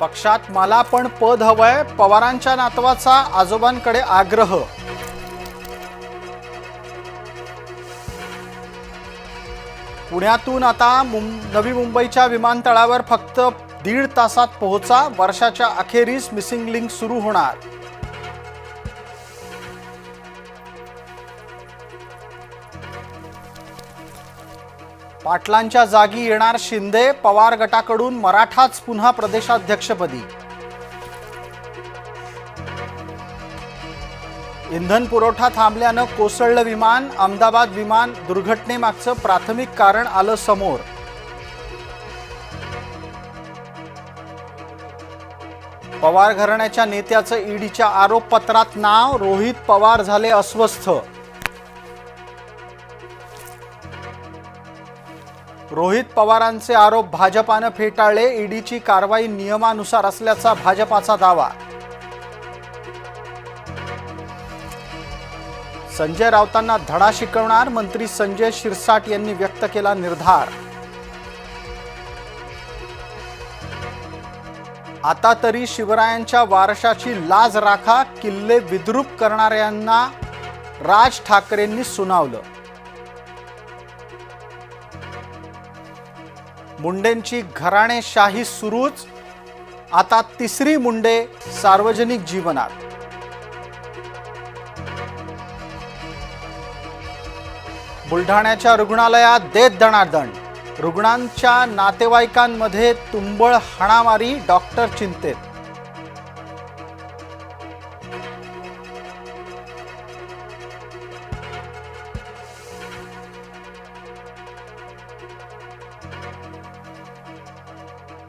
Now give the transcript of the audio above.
पक्षात मला पण पद हवंय पवारांच्या नातवाचा आजोबांकडे आग्रह. पुण्यातून आता मुं- नवी मुंबईच्या विमानतळावर फक्त दीड तासात पोहोचा वर्षाच्या अखेरीस मिसिंग लिंक सुरू होणार. पाटलांच्या जागी येणार शिंदे पवार गटाकडून मराठाच पुन्हा प्रदेशाध्यक्षपदी. इंधन पुरवठा थांबल्यानं कोसळलं विमान अहमदाबाद विमान दुर्घटनेमागचं प्राथमिक कारण आलं समोर. पवार घराण्याच्या नेत्याचं ईडीच्या आरोपपत्रात नाव रोहित पवार झाले अस्वस्थ. रोहित पवारांचे आरोप भाजपानं फेटाळले. ईडीची कारवाई नियमानुसार असल्याचा भाजपाचा दावा. संजय राऊतांना धडा शिकवणार मंत्री संजय शिरसाट यांनी व्यक्त केला निर्धार. आता तरी शिवरायांच्या वारशाची लाज राखा किल्ले विद्रूप करणाऱ्यांना राज ठाकरेंनी सुनावलं. मुंडेंची घराणेशाही सुरूच. आता तिसरी मुंडे सार्वजनिक जीवनात. बुलढाण्याच्या रुग्णालयात देत दणादण रुग्णांच्या नातेवाईकांमध्ये तुंबळ हाणामारी डॉक्टर चिंतेत.